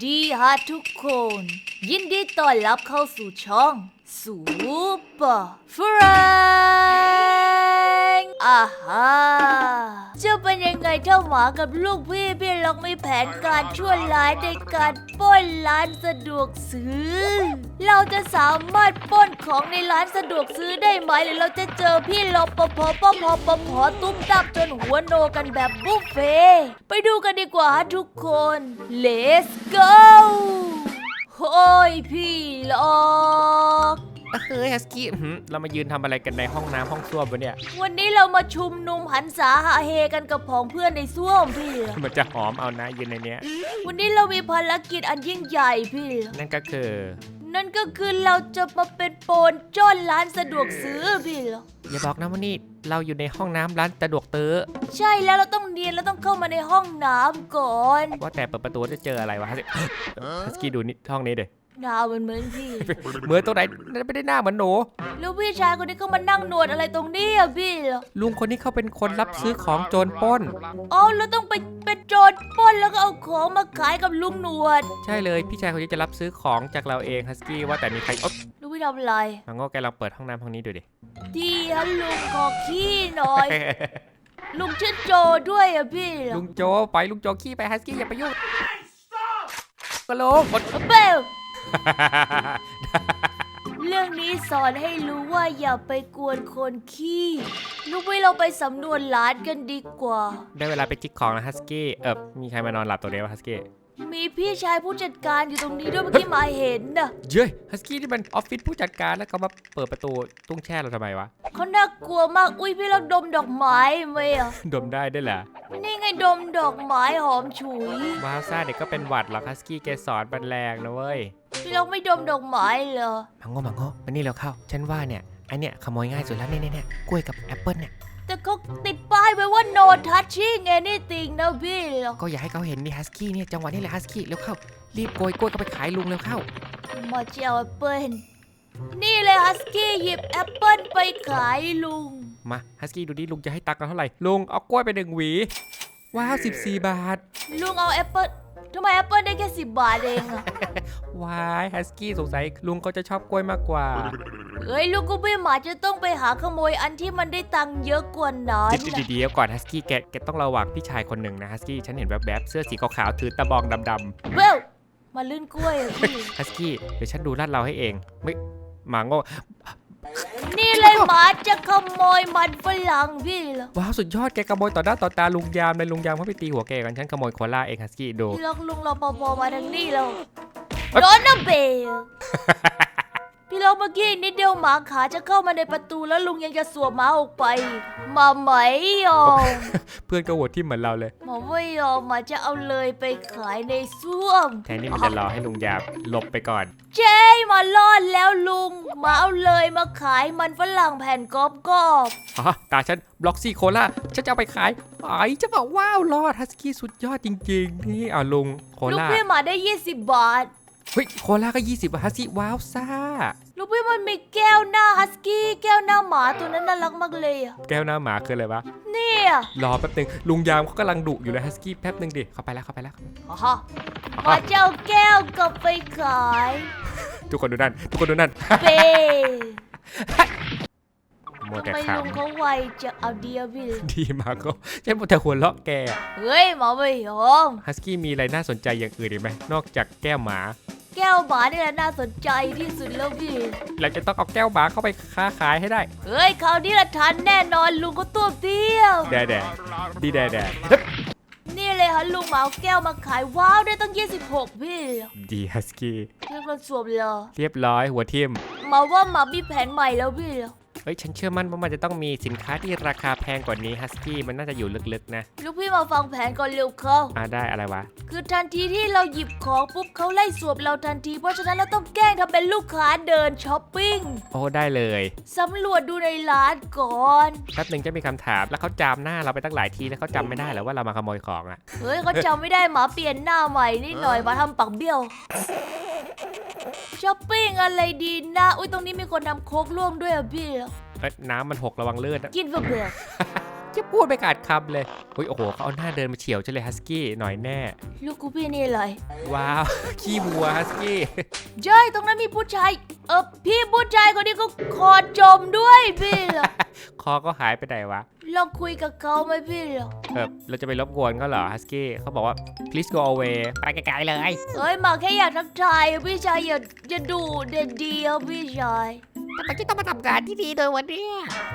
ดีฮะทุกคน ยินดีต้อนรับเข้าสู่ช่องซูเปอร์ฟร งอาฮาจะเป็นยังไงถ้าหมากับลูกพี่พี่ลอกมีแผนการชั่วร้ายในการปล้นร้านสะดวกซื้อ เราจะสามารถปล้นของในร้านสะดวกซื้อได้ไหมหรือเราจะเจอพี่รปภปภปภตุ้มตับจนหัวโนกันแบบบุฟเฟ่ไปดูกันดีกว่าทุกคน let's go โอ้ยพี่ลอ เฮ้ยฮัสกี้อื้อหือเรามายืนทำอะไรกันในห้องน้ำห้องส้วมวะเนี่ย วันนี้เรามาชุมนุมหันษาหาเฮกันกับผองเพื่อนในส้วมพี่ล็อกมันจะหอมเอานะยืนในเนี้ย วันนี้เรามีภารกิจอันยิ่งใหญ่พี่ล็อกนั่นก็คือ นั่นก็คือเราจะมาเป็นโปนจ้อนร้านสะดวกซื้อพี่ล็อกอย่าบอกนะว่านี่เราอยู่ในห้องน้ำร้านสะดวกซื้อใช่แล้วเราต้องเรียนเราต้องเข้ามาในห้องน้ำก่อน ว่าแต่เปิดประตูจะเจออะไรวะฮัสกี้ฮัสกี้ดูนี่ห้องนี้เด็ หนาวเหมือนเหมือนพี่ เหมือนตรงไหนนั่นไม่ได้หน้าเหมือนหนู แล้วพี่ชายคนนี้ก็มานั่งนวดอะไรตรงนี้อะพี่เหรอลุงคนนี้เขาเป็นคนรับซื้อของโจรปล้น อ๋อเราต้องไปเป็นโจรปล้นแล้วก็เอาของมาขายกับลุงหนวดใช่เลยพี่ชายคนนี้จะรับซื้อของจากเราเองฮัสกี้ว่าแต่มีใครอ๊อบลุงพี่ทำอะไรมังโง่แกลองเปิดห้องน้ำห้องนี้ดูดิ ดีฮะลุงขอขี้หน่อย ลุงชื่อโจด้วยอะพี่เหรอลุงโจปล่อยลุงโจขี้ไปฮัสกี้อย่าไปยุ่งก็ลุงกดเบล เรื่องนี้สอนให้รู้ว่าอย่าไปกวนคนขี้ลูกไปเราไปสำรวจร้านกันดีกว่า ได้เวลาไปจิกของแล้วฮัสกี้ เออมีใครมานอนหลับตัวเดียวฮัสกี้ มีพี่ชายผู้จัดการอยู่ตรงนี้ด้วยเมื่อกี้หมาเห็นน่ะเย้ยฮัสกี้นี่มันออฟฟิศผู้จัดการแล้วเขามาเปิดประตูตุ้งแช่เราทำไมวะ เขาน่ากลัวมาก อุ้ยพี่เราดมดอกไม้ไหมอะ ดมได้ด้วยเหรอนี่ไงดมดอกไม้หอมฉุย ว้าวซ่าเด็กก็เป็นหวัดหรอกฮัสกี้แกสอนบันแรงนะเว้ย พี่เราไม่ดมดอกไม้เหรอ มังโง่มังโง่มานี่เราเข้า ฉันว่าเนี่ยไอเนี่ยขโมยง่ายสุดแล้วเนี่ยเนี่ยเนี่ยกล้วยกับแอปเปิลเนี่ย แต่เขาติดป้ายไว้ว่า no touching anything นะพี่เหรอก็อย่าให้เขาเห็นนี่ฮัสกี้เนี่ยจังหวะนี้แหละฮัสกี้เร็วเข้า รีบโกยกล้วยก็ไปขายลุงเร็วเข้า มาเจ้าแอปเปิลนี่เลยฮัสกี้หยิบแอปเปิลไปขายลุง มาฮัสกี้ดูดิลุงจะให้ตังค์เราเท่าไหร่ลุงเอากล้วยไปหนึ่งหวี ว้าว14 บาท ลุงเอาแอปเปิลทำไมแอปเปิลได้แค่สิบบาทเองอะว้ายฮัสกี้สงสัยลุงเขาจะชอบกล้วยมากกว่า เฮ้ยลูกกูพี่หมาจะต้องไปหาขโมยอันที่มันได้ตังค์เยอะกว่านั้นเดี๋ยวน่ะๆเดี๋ยวก่อนฮัสกี้แกแกต้องระวังพี่ชายคนหนึ่งนะฮัสกี้ฉันเห็นแวบๆเสื้อสีขาวๆถือตะบองดำเบลมาลื่นกล้วยอะพี่ๆฮัสกี้เดี๋ยวฉันดูลาดเราให้เองไม่หมาโง่นี่เลยหมาจะขโมยมันฝรั่งพี่เหรอว้าวสุดยอดแกขโมยต่อหน้าต่อตาลุงยามเลยลุงยามเขาไปตีหัวแกกันฉันขโมยโคลาเองฮัสกี้ดูพี่ล็อกลุงรอปภมาทางนี้แล้วเอ้ยโดนนะเบล พี่ล็อกเมื่อกี้นิดเดียวหมาขาจะเข้ามาในประตูแล้วลุงยังจะสวมหมาออกไปหมาไม่ยอมเพื่อนก็โหวตที่เหมือนเราเลยหมาไม่ยอมหมาจะเอาเลยไปขายในส้วมแทนที่มันจะรอให้ลุงยามหลบไปก่อน เจ๊มารอดแล้วลุงหมาเอาเลยมาขายมันฝรั่งแผ่นกรอบกรอบอ๋อตาฉันบล็อกซี่โคลาฉันจะเอาไปขายไอ้จะบอกว้าวรอดฮัสกี้สุดยอดจริงๆนี่อะลุงโคลูกลาพี่หมาได้ 20 บาท เฮ้ยโคลาก็20บาทฮัสกี้ว้าวซ่า ลูกพี่มันมีแก้วหน้าฮัสกี้แก้วหน้าหมาตัวนั้นน่ารักมากเลยอะแก้วหน้าหมาคืออะไรวะ เนี่ยรอแป๊บหนึงลุงยามเขากำลังดุอยู่เลยฮัสกี้แป๊บหนึงดิเข้าไปแล้วเข้าไปแล้ว อ๋อฮะหมาจะเอาแก้วกลับไปขายทุกคนดูนั่น ทุกคนดูนั่น เป้มัวทำแต่ไมขลุงเขาไวจะเอาเดียวพี่ำดีมากก็ฉันมัวแต่หัวเราะแกเฮ้ยหมาไม่ยอมฮัสกี้มีอะไรน่าสนใจอย่างอื่นอีกไหมนอกจากแก้วหมา แก้วหมานี่แหละน่าสนใจที่สุดแล้วพี่ เราจะต้องเอาแก้วหมาเข้าไปค้าขายให้ได้ เฮ้ยคราวนี้ละทันแน่นอนลุงเขาตัวเตี้ยว แดแดดีแดแดนี่เลยฮะลุงหมาเอาแก้วมาขายว้าวได้ตั้ง 26 พี่ดีฮัสกี้เรียกเราสวมเลยเรียบร้อยหัวทิ่มหมาว่าหมามีแผนใหม่แล้วพี่ เฮ้ยฉันเชื่อมั่นว่ามันจะต้องมีสินค้าที่ราคาแพงกว่านี้ฮัสกี้มันน่าจะอยู่ลึกๆนะลูกพี่มาฟังแผนก่อนเร็วเข้าอ่าได้อะไรวะ คือทันทีที่เราหยิบของปุ๊บเขาไล่สวมเราทันที เพราะฉะนั้นเราต้องแกล้งทำเป็นลูกค้าเดินช้อปปิ้งโอ้ได้เลยสำรวจดูในร้านก่อนแป๊บหนึ่งจะมีคำถามแล้วเขาจำหน้าเราไปตั้งหลายทีแล้วเขาจำไม่ได้เหรอว่าเรามาขโมยของอะเฮ้ยเขาจำไม่ได้หมาเปลี่ยนหน้าใหม่นิดหน่อยมาทำปักเบี้ยว ช้อปปิ้งอะไรดีนะ อุ้ยตรงนี้มีคนทำโค้กร่วมด้วยอะพี่ เอ้ยน้ำมันหกระวังเลือดนะกินเบื่อจะพูดไม่ขาดคำเลยเฮ้ยโอ้โหเขาเอาหน้าเดินมาเฉียวฉันเลยฮัสกี้หน่อยแน่ลูกกูพี่นี่เลยว้าว ขี้บัวฮัสกี้ใช่ตรงนั้นมีผู้ชาย เออพี่ผู้ชายคนนี้ก็คอจมด้วยพี่เหรอคอก็หายไปไหนวะ ลองคุยกับเขาไหมพี่เหรอเออเราจะไปรบกวนเขาเหรอฮัสกี้เขาบอกว่า please go away ไปไกลๆเลย เอ้ยหมาแค่อยากทักทายอะพี่ชายอย่าอย่าดูเด็ดเดียวพี่ชายทำไมที่ต้องมาทำงานที่นี่ด้วยวันนี้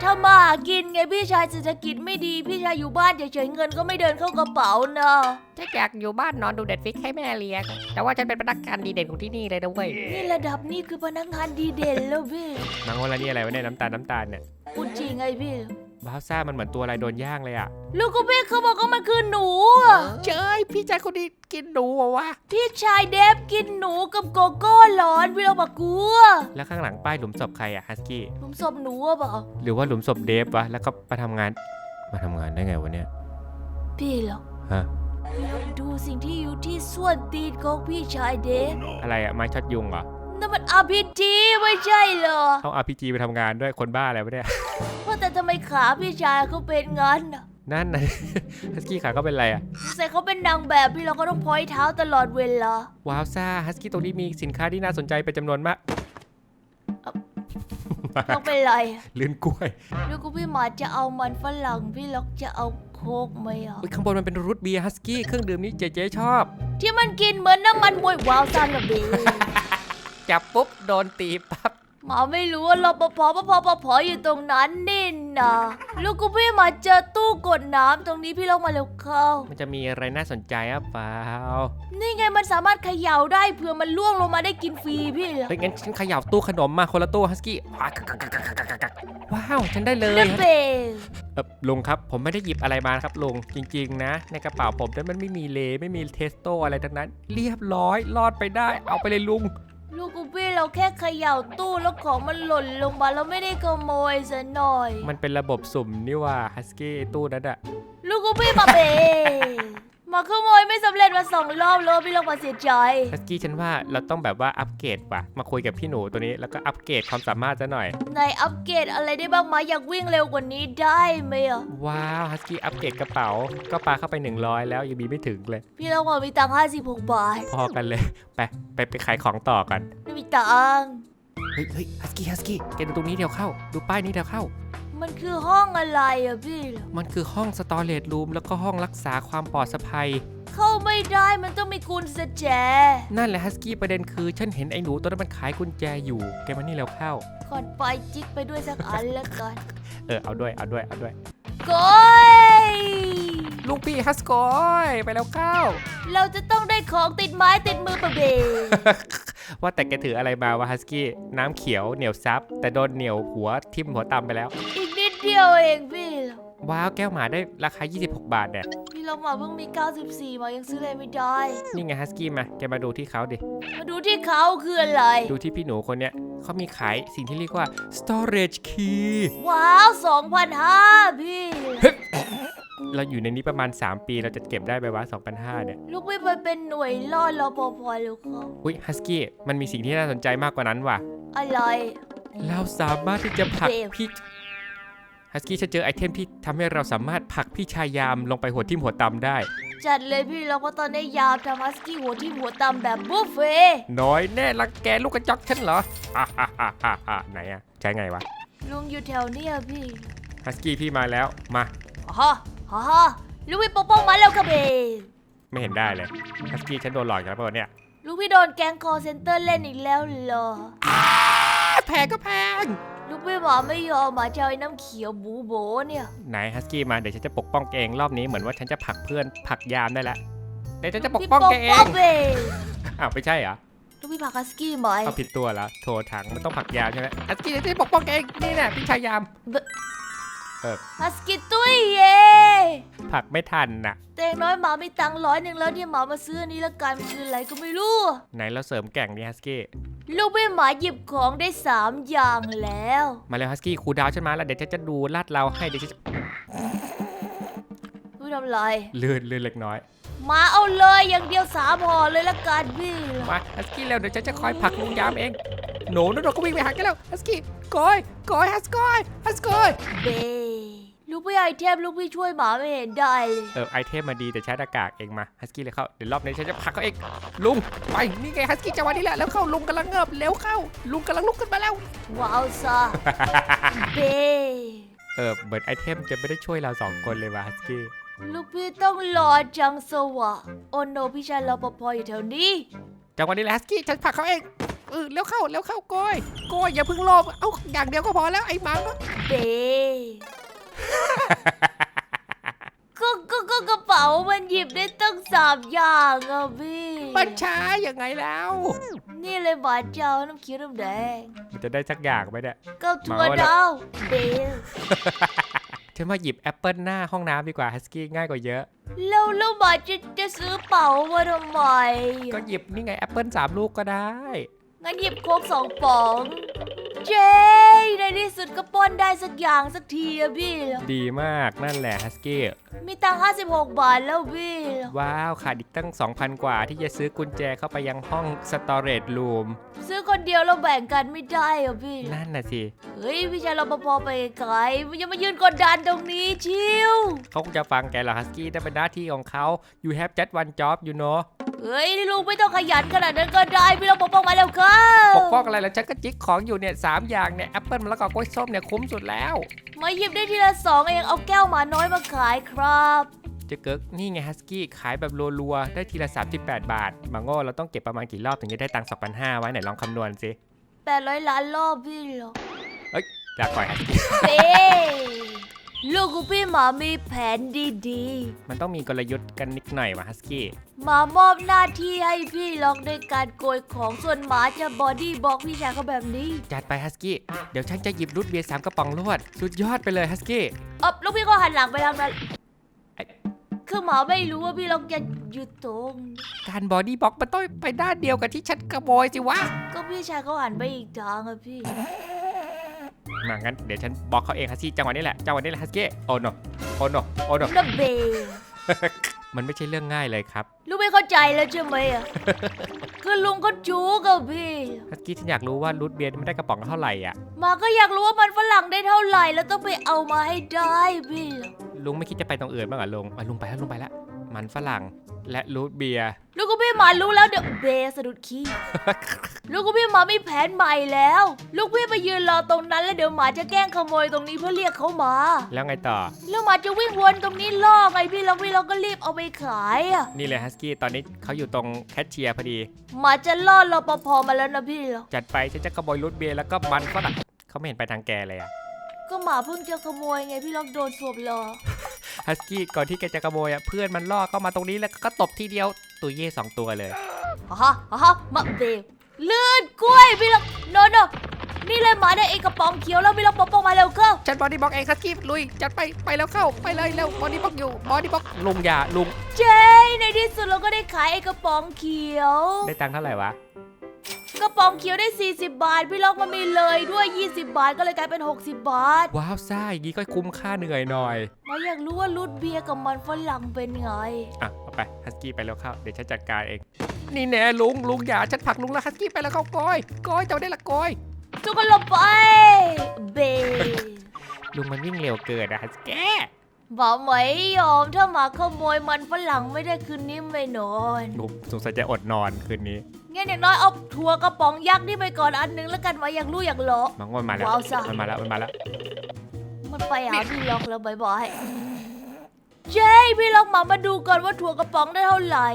ถ้ามาหากินไงพี่ชายเศรษฐกิจไม่ดีพี่ชายอยู่บ้านเฉยๆเงินก็ไม่เดินเข้ากระเป๋านะฉันอยากอยู่บ้านนอนดูเด็ดฟิกให้แม่เลี้ยง แต่ว่าฉันเป็นพนักงานดีเด่นของที่นี่เลยนะเว้ยนี่ระดับนี้คือพนักงานดีเด่นแล้วพี่มังว่าแล้วนี่อะไรวะเนี่ยน้ำตาลน้ำตาลเนี่ยพูดจริงไงพี่ บ้าวซ่ามันเหมือนตัวอะไรโดนย่างเลยอะลูกกูพี่เขาบอกว่ามันคือหนูอะเจ้ยพี่ชายคนนี้กินหนูเหรอวะ พี่ชายเดฟกินหนูกับโกโก้ร้อนพี่เราบอกกลัวแล้วข้างหลังป้ายหลุมศพใครอะฮัสกี้ผมศพหนูอะเปล่าหรือว่าหลุมศพเดฟวะ แล้วก็มาทำงาน มาทำงานได้ไงวะเนี่ย พี่เหรอฮะพี่ลองดูสิ่งที่อยู่ที่ส่วนตีนของพี่ชายเดฟอะไรอะไม้ช็อตยุงเหรอ นั่นมันอาพีจีไม่ใช่เหรอเอา RPG ไปทำงานด้วยคนบ้าอะไรวะเนี่ย ว่าแต่ทำไมขาพี่ชายเขาเป็นงั้นอะนั่นนะ ฮัสกี้ขาก็เป็นไรอะใส่เขาเป็นนางแบบพี่เราก็ต้องพอยเท้าตลอดเวลาว้าวซ่าฮัสกี้ตรงนี้มีสินค้าที่น่าสนใจเป็นจำนวนมาก ต้องเป็นไรอะลื่นกล้วยลูกกูพี่หมาจะเอามันฝรั่งพี่ล็อกจะเอาโคกไหมอะ อุ๊ยข้างบนมันเป็นรูทเบียร์ฮัสกี้เครื่องดื่มนี้เจ๊ๆชอบ ที่มันกินเหมือนน้ำมันมวยว้าวซันกับเบ จับปุ๊บโดนตีปั๊บหมาไม่รู้ว่ารปภปภปภอยู่ตรงนั้นนี่นะลูกกูพี่หมาเจอตู้กดน้ำตรงนี้พี่ลองมาเร็วเข้า มันจะมีอะไรน่าสนใจอะเปล่านี่ไงมันสามารถเขย่าได้เผื่อมันล่วงลงมาได้กินฟรีพี่เหรอเฮ้ยงั้นฉันขยับตู้ขนมมาคนละตู้ฮัสกี้ว้าวฉันได้เลยเดเบลเออลุงครับผมไม่ได้หยิบอะไรมานะครับลุงจริง ๆ นะ ในกระเป๋าผมนั้นมันไม่มีเลไม่มีเทสโตอะไรทั้งนั้น เรียบร้อยรอดไปได้ เอาไปเลยลุง ลูกกูพี่เราแค่เขย่าตู้แล้วของมันหล่นลงมาเราไม่ได้ขโมยซะหน่อย มันเป็นระบบสุ่มนี่ว่าฮัสกี้ตู้นั้นอะลูกกูพี่มาเบ มาขโมยไม่สำเร็จมาสองรอบแล้วพี่ลองมาเสียใจฮัสกี้ฉันว่าเราต้องแบบว่าอัปเกรดว่ะ มาคุยกับพี่หนูตัวนี้แล้วก็อัปเกรดความสามารถซะหน่อย นายอัปเกรดอะไรได้บ้างไหมอยากวิ่งเร็วกว่านี้ได้ไหมอะว้าวฮัสกี้อัปเกรดกระเป๋า ก็ปาเข้าไป 100 แล้วยังมีไม่ถึงเลย พี่เราบอกมีตังค์ห้าสิบหกบาทพอกันเลย ไปไปไปขายของต่อกันไม่มีตังค์ เฮ้ยเฮ้ยฮัสกี้ฮัสกี้แกดูตรงนี้เดี๋ยวเข้า ดูป้ายนี้เดี๋ยวเข้า มันคือห้องอะไรอะพี่มันคือห้องสตอเรจรูมแล้วก็ห้องรักษาความปลอดภัย เข้าไม่ได้มันต้องมีกุญแจ นั่นแหละฮัสกี้ประเด็นคือฉันเห็นไอ้หนูตัวนั้นมันขายกุญแจอยู่ แกมานี่แล้วเข้ากดไปจิกไปด้วยสักอันแล้วกันเออเอาด้วยเอาด้วยเอาด้วย โก้ยลูกพี่ฮัสกอยไปแล้วเข้า เราจะต้องได้ของติดไม้ติดมือปะเบ ว่าแต่แกถืออะไรมาวะฮัสกี้น้ำเขียวเหนียวซับแต่โดนเหนียวหัวทิ่มหัวตำไปแล้ว อีกนิด เดียวเองพี่ว้าวแก้วหมาได้ราคา 26 บาทเนี่ยพี่เรามาเพิ่งมี 94มายังซื้ออะไรไม่ได้ นี่ไงฮัสกี้มาแกมาดูที่เขาดิ มาดูที่เขาคืออะไร ดูที่พี่หนูคนเนี้ยเขามีขายสิ่งที่เรียกว่า storage key ว้าว2,500พี่ เราอยู่ในนี้ประมาณ 3 ปีเราจะเก็บได้ไปวะ2,500เนี่ยลูกไม่ไปเป็นหน่วยล่อรอปภหรือเขาอุ้ยฮัสกี้มันมีสิ่งที่น่าสนใจมากกว่านั้นว่ะอะไร เราสามารถที่จะผลักเบลพี่ ฮัสกี้ฉันเจอไอเทมที่ทำให้เราสามารถผลักพี่ชายามลงไปหัวทิ่มหัวตำได้ จัดเลยพี่เราก็ตอนนี้ยาวทำฮัสกี้หัวที่หัวตำแบบบุฟเฟ่ต์น้อยแน่รังแกลูกกระจอกฉันเหรออ่าฮ่าฮ่าฮ่าฮ่าไหนอะใช้ไงวะลุงอยู่แถวเนี้ยพี่ฮัสกี้พี่มาแล้วมา ฮ่าฮ่าฮ่าลูกพี่ปกป้องมาแล้วครับเบไม่เห็นได้เลยฮัสกี้ฉันโดนหลอกอีกแล้วเปล่าเนี่ยลูกพี่โดนแก๊งคอเซ็นเตอร์เล่นอีกแล้วเหรอ แพงก็แพง ลูกพี่หมาไม่ยอมหมาจะเอาไอ้น้ำเขียวบูโบเนี่ย ไหนฮัสกี้มาเดี๋ยวฉันจะปกป้องแกเองรอบนี้เหมือนว่าฉันจะผลักเพื่อนผลักยามได้แล้วเดี๋ยวฉันจะปกป้องแกเอพี่ปงกป้องเบอ้าวไม่ใช่เหรอลูกพี่ผลักฮัสกี้ไหมเอาผิดตัวแล้วโทรถังมันต้องผลักยามใช่ไหมฮัสกี้เดี๋ยวฉันจะปกป้องแกเองนี่แหละพี่ชายยามฮัสกี้ตุ้ยเย่ผลักไม่ทันน่ะแต่อย่างน้อยหมามีตังค์ร้อยหนึ่งแล้วเนี่ยหมามาซื้ออันนี้ละกันมันคืออะไรก็ไม่รู้ไหนเราเสริมแกร่งดิฮัสกี้ ลูกพี่หมาหยิบของได้สามอย่างแล้ว มาแล้วฮัสกี้ครูดาวฉันมาแล้วเดี๋ยวฉันจะดูลาดเราให้เดี๋ยวฉันจะพี่ทำไรลื่นลื่นเล็กน้อยหมาเอาเลยอย่างเดียวสามห่อเลยละกันพี่มาฮัสกี้เร็วเดี๋ยวฉันจะคอยผลักลุงยามเองหนูนั่นเราก็วิ่งไปหากันแล้วฮัสกี้กอยกอยฮัสกอยฮัสกอยเบ ลูลูกพี่ไอเทมลูกพี่ช่วยหมาไม่เห็นได้เลยเออไอเทมมาดีแต่ใช้หน้ากากเองมาฮัสกี้เลยเข้าเดี๋ยวรอบนี้ฉันจะผลักเขาเองลุงไปนี่ไงฮัสกี้จังหวะนี้แหละแล้วเข้าลุงกำลังเงิบเร็วเข้า ลุงกำลังลุกขึ้นมาแล้ว ว้าวซะ เบเออเหมือนไอเทมจะไม่ได้ช่วยเราสองคนเลยว่ะฮัสกี้ลูกพี่ต้องรอจังสวะโอโนพี่ชายรปภอยู่แถวนี้ จังหวะนี้แหละฮัสกี้ฉันผลักเขาเองเออเร็วเข้าเร็วเข้าโกอยโกอยอย่าเพึ่งโลภเอาอย่างเดียวก็พอแล้วไอ้หมัง เบ ก็ก็ก็กระเป๋ามันหยิบได้ตั้งสามอย่างอะพี่มันช้ายังไงแล้วนี่เลยหวานเจ้าน้ำเขียวน้ำแดงมันจะได้สักอย่างไหมเนี่ย กับถั่วมาว่า ดาวเบลฉันว่าหยิบแอปเปิลหน้าห้องน้ำดีกว่าฮัสกี้ง่ายกว่าเยอะ แล้วแล้วหมาจะจะซื้อเป๋ามาทำไมก็หยิบนี่ไงแอปเปิลสามลูกก็ได้ งั้นหยิบโค้กสองป๋อง เจ๊ในที่สุดก็ปล้นได้สักอย่างสักทีอะพี่ดีมากนั่นแหละฮัสกี้มีตังค์56 บาทแล้วพี่ว้าวขาดอีกตั้ง 2,000 กว่าที่จะซื้อกุญแจเข้าไปยังห้องสตอเรจรูมซื้อคนเดียวเราแบ่งกันไม่ได้อะพี่นั่นน่ะสิเฮ้ยพี่ชายรปภไปไกลมันยังมายืนกดดันตรงนี้ชิวเขาคงจะฟังแกเหรอฮัสกี้นั่นเป็นหน้าที่ของเขา you have just one job you know เฮ้ยลุงไม่ต้องขยันขนาดนั้นก็ได้พี่รปภมาแล้วครัปบกป้องอะไรแล้วฉันก็จิกของอยู่เนี่ยสามอย่างเนี่ยแอปเปิลมะละกอกล้วยส้มเนี่ยคุ้มสุดแล้ว มาหยิบได้ทีละสองเองเอาแก้วหมาน้อยมาขายครับเจะเกิกนี่ไงฮัสกี้ขายแบบรัวๆ ได้ทีละ 38 บาท มาโง่เราต้องเก็บประมาณกี่รอบถึงจะได้ตังค์2,500ไว้ไหนลองคำนวณสิ800ล้านรอบพี่เหรอลาก่อยฮัสกี้เป้ ลูกของพี่หมามีแผนดีมันต้องมีกลยุทธ์กันนิดหน่อยวะฮัสกี้ๆหมามอบหน้าที่ให้พี่ล็อกด้วยการโกยของส่วนหมาจะบอดี้บล็อกพี่ชายเขาแบบนี้จัดไปฮัสกี้เดี๋ยวฉันจะหยิบรูทเบียร์สามกระป๋องรวด สุดยอดไปเลยฮัสกี้เอบลูกพี่ก็หันหลังไปทางนั้นไอ้ คือหมาไม่รู้ว่าพี่ล็อกจะอยู่ตรงการบอดี้บล็อกมันต้องไปด้านเดียวกับที่ฉันขโมยสิวะ ก็พี่ชายเขาหันไปอีกทางอะพี่ มางั้นเดี๋ยวฉันบล็อกเขาเองฮัสกี้จังหวะนี้แหละจังหวะนี้แหละฮัสกี้โอ้โนโอ้โนโอ้โนดับเบลมันไม่ใช่เรื่องง่ายเลยครับลูกไม่เข้าใจแล้วใช่ไหมอะคือลุงก็จู้กับพี่ฮัสกี้ฉันอยากรู้ว่ารูทเบียร์มันได้กระป๋องละเท่าไหร่อะหมาก็อยากรู้ว่ามันฝรั่งได้เท่าไหร่ แล้วต้องไปเอามาให้ได้พี่ลุงไม่คิดจะไปตรงอื่นบ้างเหรอลุงอะลุงไปแล้วลุงไปแล้วมันฝรั่ง และรูทเบียร์ลูกก็พี่หมารู้แล้วเดี๋ยวเบสะดุดขี้ ลูกก็พี่หมามีแผนใหม่แล้ว ลูกพี่ไปยืนรอตรงนั้นแล้วเดี๋ยวหมาจะแกล้งขโมยตรงนี้เพื่อเรียกเขามาแล้วไงต่อ แล้วหมาจะวิ่งวนตรงนี้ล่อไงพี่แล้วพี่เราก็รีบเอาไปขายอะนี่เลยฮัสกี้ตอนนี้เขาอยู่ตรงแคชเชียร์พอดี หมาจะล่อรปภมาแล้วนะพี่เหรอจัดไปฉันจะขโมยรูทเบียร์แล้วก็มันฝรั่งเขาไม่เห็นไปทางแกเลยอะก็หมาเพิ่งจะขโมยไงพี่ล็อกโดนสวบรอ ฮัสกี้ก่อนที่แกจะขโมยอะเพื่อนมันล่อเข้ามาตรงนี้แล้วก็ตบทีเดียวตัวเย่สองตัวเลยฮ่าฮ่าฮ่ามาเบลลื่นกล้วยพี่ล็อกโนโนนี่เลยหมาได้เองกระป๋องเขียวแล้วพี่ล็อกปปมาเร็วเข้าฉันบอดี้บล็อกเองฮัสกี้ลุยจัดไปไปแล้วเข้าไปเลยเร็วบอดี้บล็อกอยู่บอดี้บล็อกลุงอย่าลุงเจ๊ในที่สุดเราก็ได้ขายไอ้กระป๋องเขียว ได้ตังค์เท่าไหร่วะก ระป๋องเขียวได้ 40 บาท พี่ล็อกมันมีเลยด้วย 20 บาทก็เลยกลายเป็น 60 บาท ว้าวซ่าอย่างนี้ก็คุ้มค่าเหนื่อยหน่อย มาอยากรู้ว่ารูทเบียร์กับมันฝรั่งเป็นไง อะเอาไปฮัสกี้ไปแล้วเข้าเดี๋ยวฉันจัดการเอง นี่แน่ลุงลุงอย่าฉันผลักลุงแล้วฮัสกี้ไปแล้วเข้าโกอยโกอยเจ้าได้ละโกอย จุกกันลงไป เบลุงมันวิ่งเร็วเกินอะฮัสกี้หมาไหมยอมถ้าหมาขโมยมันฝรั่งไม่ได้คืนนี้ไม่นอน ลุงสงสัยจะอดนอนคืนนี้ งั้นอย่างน้อยเอาถั่วกระป๋องยักษ์นี่ไปก่อนอันหนึงแล้วกันมาอยากรู้อยากเลาะมังมันมาแล้วว้าวซ่ามันมาแล้วมันมาแล้วมันไปหาพี่ล็อกแล้วบายบายเจ้พี่ล็อกมามาดูก่อนว่าถั่วกระป๋องได้เท่าไหร่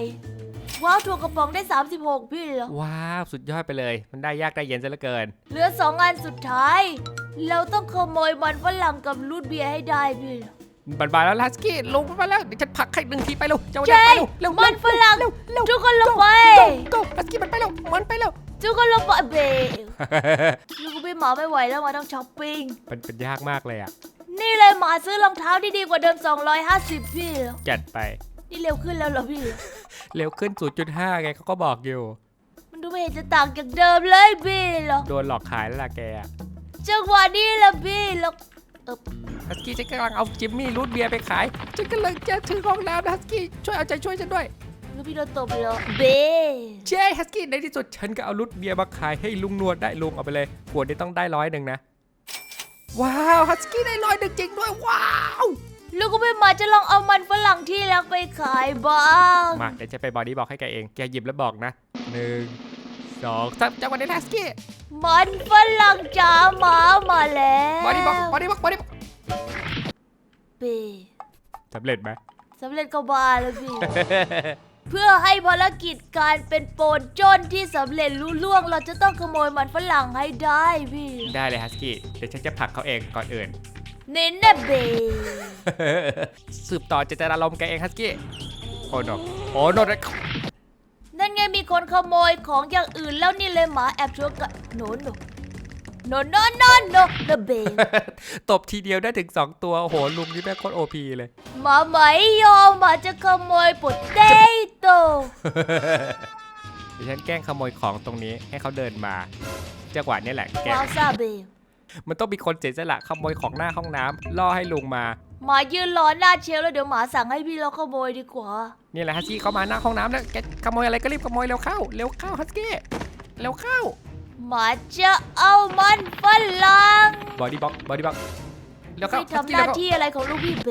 ว้าวถั่วกระป๋องได้ 36 พี่เหรอว้าวสุดยอดไปเลย มันได้ยากได้เย็นซะเหลือเกิน เหลือสองอันสุดท้าย เราต้องขโมยมันฝรั่งกับรูทเบียร์ให้ได้พี่เหร อมันมาแล้วฮัสกี้ลุงมาแล้วเดี๋ยวฉันผลักให้หนึ่งทีไปเร็วเจ้าเจ๊ได้ไปเร็วเร็วมันฝรั่งเร็วเร็วทุกคนลงไป โกฮัสกี้มันไปเร็วมันไปเร็วทุกคนลงไปเบรลูกพี่หมาไม่ไหวแล้วมาต้องช้อปปิ้ง มันเป็นยากมากเลยอะนี่เลยหมาซื้อรองเท้าที่ดีกว่าเดิม 250 พี่เหรอจัดไปนี่เร็วขึ้นแล้วเหรอพี่ เร็วขึ้น 0.5 ไงเขาก็บอกอยู่ มันดูไม่เห็นจะต่างจากเดิมเลยพี่เหรอโดนหลอกขายแล้วล่ะแกอะจังหวะนี้ละพี่แล้ว ฮัสกี้ฉันกำลังเอาจิมมี่รูทเบียร์ไปขายฉันกำลังจะถึงห้องน้ำนะฮัสกี้ช่วยเอาใจช่วยฉันด้วยแล้วพี่โดนตบเหรอเบเจ๊ฮัสกี้ในที่สุดฉันก็เอารุดเบียร์มาขายให้ลุงนวดได้ลุงเอาไปเลยขวดนี้ต้องได้ร้อยหนึ่งนะ ว้าวฮัสกี้ได้ร้อยหนึ่งจริงด้วยว้าวลูกก็ไม่มาจะลองเอามันฝรั่งที่รักไปขายบ้างมาเดี๋ยวจะไปบอดี้บอกให้แกเองแกหยิบแล้วบอกนะหนึ่งสองจับจังหวะนี้ฮัสกี้มันฝรั่งจ๋าหมามาแล้วบอดี้บอกบอดี้บอกบอดี้บอกเปสำเร็จไหมสำเร็จก็บ้าแล้วพี่ เพื่อให้ภารกิจการเป็นโปนจนที่สำเร็จรุ่ล่วง เราจะต้องขโมยมันฝรั่งให้ได้พี่ ได้เลยฮัสกี้เดี๋ยวฉันจะผลักเขาเองก่อนอื่น เน้นนะเบสืบต่อเจตนารมณ์แกเองฮัสกี้โอ้โนโอ้โนนั่นไงมีคนขโมยของอย่างอื่นแล้วนี่เลยหมาแอบชวนกันโนโน โนโนโนโนเดเบตบทีเดียวได้ถึง 2 ตัวโอ้โหลุงนี่แม่งโคตรโอพีเลยหมาไหมยอมหมาจะขโมยปุตเตโตเดี๋ยวฉันแกล้งขโมยของตรงนี้ให้เขาเดินมาจังหวะนี้แหละแกวาวซาเบมันต้องมีคนเสียสละขโมยของหน้าห้องน้ำล่อให้ลุงมา หมายืนรอหน้าเชลฟ์แล้วเดี๋ยวหมาสั่งให้พี่เราขโมยดีกว่า นี่แหละฮัสกี้เขามาหน้าห้องน้ำแล้วแกขโมยอะไรก็รีบขโมยเร็วเข้าเร็วเข้าฮัสกี้เร็วเข้า หมาจะเอามันฝรั่งบอดี้บ็อกบอดี้บ็อกเร็วเข้าไม่ฮัสทำกี้หเร็น้าวเข้าที่อะไรของลูกพี่เบ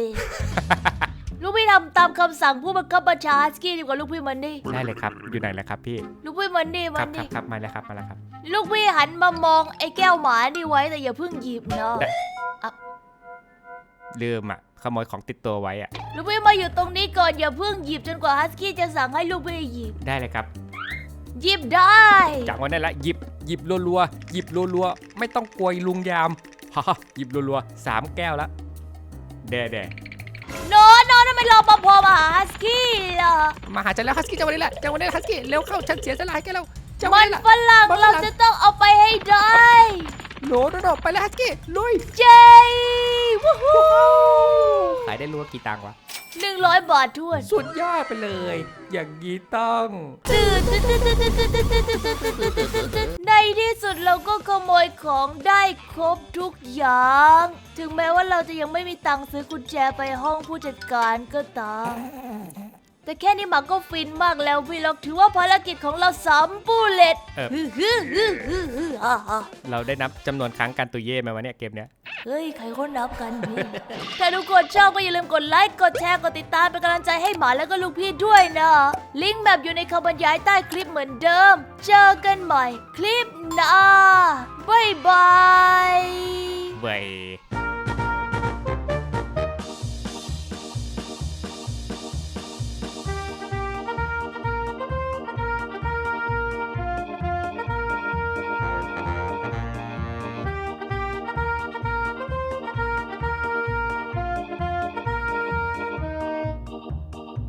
ลูกพี่ทำตามคำสั่งผู้บังคับบัญชาฮัสกี้ดีกว่าลูกพี่มันนี่ได้เลยครับ อยู่ไหนแล้วครับพี่ ลูกพี่มันนี่คมัรันบครับนี่ครับมาแล้วครับมาแล้วครับ ลูกพี่หันมามองไอ้แก้วหมานี่ไว้แต่อย่าเพิ่งหยิบนะ ได้ ลืมอะขโมยของติดตัวไว้อะ ลูกพี่มาอยู่ตรงนี้ก่อนอย่าเพิ่งหยิบจนกว่าฮัสกี้จะสั่งให้ลูกพี่หยิบ ได้เลยครับ หยิบได้จังวันนั้นละหยิบหยิบรัวๆหยิบรัวๆไม่ต้องกลัวลุงยามฮ่าหยิบรัวๆสามแก้วละเด่เด่โนโนทำไมรอปภมาหาฮัสกี้ล่ะมาหาฉันแล้วฮัสกี้จังหวะนี้แหละจังหวะนี้ฮัสกี้เร็วเข้าฉันเสียสละให้แกแล้วจังหวะมันนี้แหละฝรั่งมันฝรั่เรางจะต้องเอาไปให้ได้โหนโหนโหนไปเลยฮัสกี้ลุยเจวู้ฮู้ขายได้รัวกี่ตังค์วะ 100 บาททวนสุดยอดไปเลย อย่างนี้ต้อง ในที่สุดเราก็ขโมยของได้ครบทุกอย่าง ถึงแม้ว่าเราจะยังไม่มีตังค์ซื้อกุญแจไปห้องผู้จัดการก็ตาม แต่แค่นี้หมาก็ฟินมากแล้วพี่ล็อกถือว่าภารกิจของเราสำเร็จเออ ฮึฮึฮึฮึฮึฮ่าฮ่าเราได้นับจำนวนครั้งการตุยเย่ไหมวะเนี่ยเกมเนี้ย เฮ้ย ใครเขานับกันเนี่ยถ้าทุกคนชอบก็อย่าลืมกดไลค์กดแชร์กดติดตามเป็นกำลังใจให้หมาแล้วก็ลูกพี่ด้วยนะ ลิงก์แบบอยู่ในคำบรรยายใต้คลิปเหมือนเดิม เจอกันใหม่คลิปหน้าบ๊ายบาย เว้ย